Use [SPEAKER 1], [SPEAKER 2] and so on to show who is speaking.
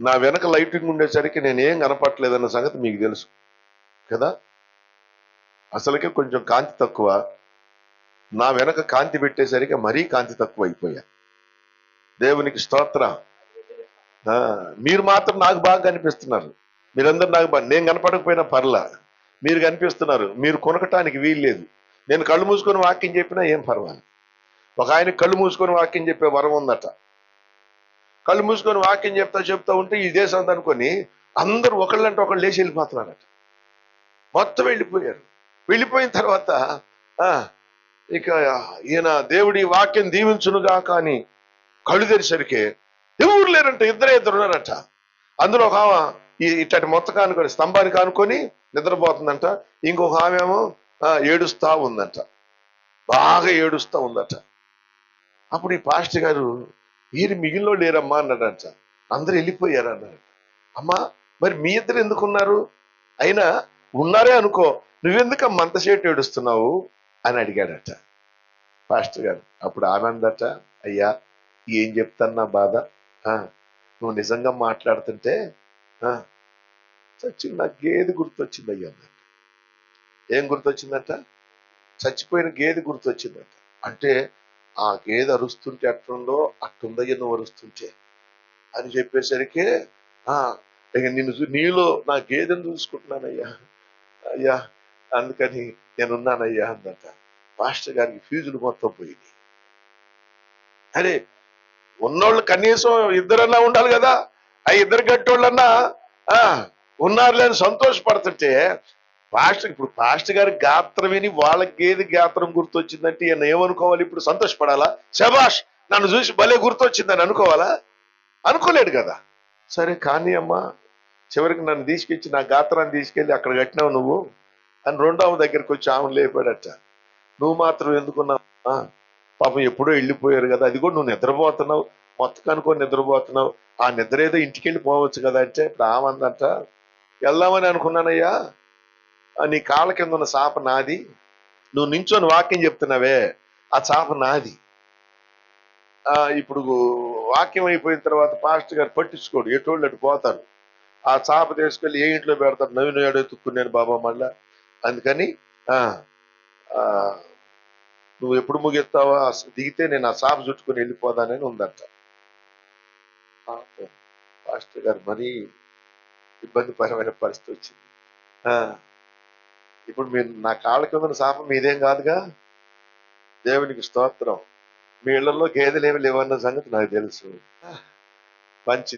[SPEAKER 1] నా వెనక లైటింగ్ ఉండేసరికి నేను ఏం కనపట్లేదన్న సంగతి మీకు తెలుసు. కదా? అసలుకే కొంచెం కాంతి తక్కువ. నా వెనక కాంతి పెట్టేసరికి మరీ కాంతి తక్కువ అయిపోయా దేవునికి స్తోత్ర. మీరు మాత్రం నాకు బాగా కనిపిస్తున్నారు. మీరందరూ నాకు బాగా నేను కనపడకపోయినా పర్లా. మీరు కనిపిస్తున్నారు. మీరు కొనకటానికి వీల్లేదు నేను కళ్ళు మూసుకొని వాక్యం చెప్పినా ఏం పర్వాలేదు. ఒక ఆయన కళ్ళు మూసుకొని వాక్యం చెప్పే వరం ఉందట. కళ్ళు మూసుకొని వాక్యం చెప్తా చెప్తా ఉంటే ఈ దేశం అనుకొని అందరూ ఒకళ్ళంటే ఒకళ్ళు లేచి వెళ్ళిపోతున్నారట. మొత్తం వెళ్ళిపోయారు. వెళ్ళిపోయిన తర్వాత ఇక ఈయన దేవుడి వాక్యం దీవించునుగా కానీ కళ్ళు తెరిసరికి ఎవరు లేరంట? ఇద్దరే ఇద్దరు ఉన్నారట. అందులో ఒక ఆమె ఈ ఇట్టటి మొత్తం కానుకొని స్తంభానికి కానుకొని నిద్రపోతుందంట. ఇంకొక ఆమె ఏమో ఏడుస్తా ఉందంట. బాగా ఏడుస్తా ఉందట. అప్పుడు ఈ పాస్టర్ గారు వీరు మిగిలిన లేరమ్మా అన్నాడంట అందరూ వెళ్ళిపోయారు అన్నాడు అమ్మా మరి మీ ఇద్దరు ఎందుకున్నారు? అయినా ఉన్నారే అనుకో నువ్వెందుకు మంతసేటు ఏడుస్తున్నావు? అని అడిగాడట. పాస్టర్ గారు అప్పుడు ఆనందట అయ్యా ఏం చెప్తాను నా బాధ నువ్వు నిజంగా మాట్లాడుతుంటే చచ్చి నాకు గేదె గుర్తొచ్చింది అయ్యా అన్నట్టు ఏం గుర్తొచ్చిందట? చచ్చిపోయిన గేదె గుర్తొచ్చిందట. అంటే ఆ గేదె అరుస్తుంటే అట్లుందో అట్టుందయ్య నువ్వు అరుస్తుంటే అని చెప్పేసరికి ఆ ఇక నిన్ను నీలో నా గేదెను చూసుకుంటున్నానయ్యా అయ్యా అందుకని నేనున్నానయ్యా అందట. మాస్టర్ గారికి ఫీజులు మొత్తం పోయింది అరే ఉన్నోళ్ళు కనీసం ఇద్దరన్నా ఉండాలి కదా? ఆ ఇద్దరు గట్టోళ్ళన్నా ఆ ఉన్నారులే అని సంతోషపడుతుంటే పాస్టర్ ఇప్పుడు పాస్టర్ గారి గాత్రం విని వాళ్ళ గేదె గాత్రం గుర్తొచ్చిందంటే ఈయన ఏమనుకోవాలి? ఇప్పుడు సంతోషపడాలా? శభాష్ నన్ను చూసి భలే గుర్తొచ్చిందని అనుకోవాలా? అనుకోలేడు కదా. సరే కానీ అమ్మా చివరికి నన్ను తీసుకొచ్చి నా గాత్రాన్ని తీసుకెళ్ళి అక్కడ కట్టినావు నువ్వు? అని రెండో ఆమె దగ్గరికి వచ్చి ఆమె లేపాడట. నువ్వు మాత్రం ఎందుకున్నావు పాపం ఎప్పుడో వెళ్ళిపోయారు కదా. అది కూడా నువ్వు నిద్రపోతున్నావు. మొత్తం కనుకొని నిద్రపోతున్నావు. ఆ నిద్ర ఏదో ఇంటికి వెళ్ళి పోవచ్చు కదా అంటే ఇప్పుడు ఆమె అందంట వెళ్దామని అనుకున్నానయ్యా. నీ కాళ్ళ కింద ఉన్న చాప నాది. నువ్వు నించొని వాక్యం చెప్తున్నావే ఆ చాప నాది. ఆ, ఇప్పుడు వాక్యం అయిపోయిన తర్వాత పాస్టర్ గారు పట్టించుకోడు ఎటువంటి అటు పోతాను ఆ చాప తీసుకెళ్ళి ఏ ఇంట్లో పెడతాను నవీన ఏడో ఎత్తుక్కున్నాను బాబా మళ్ళా. అందుకని ఆ, నువ్వు ఎప్పుడు ముగిస్తావా దిగితే నేను ఆ చాప చుట్టుకుని వెళ్ళిపోదానని ఉందంట. పాస్టర్ గారు మరీ ఇబ్బందికరమైన పరిస్థితి వచ్చింది. ఆ, ఇప్పుడు మీరు నా కాళ్ళ కింద శాపం మీదేం కాదుగా? దేవునికి స్తోత్రం. మీ ఇళ్ళలో గేదెలు ఏమి లేవన్న సంగతి నాకు తెలుసు. మంచి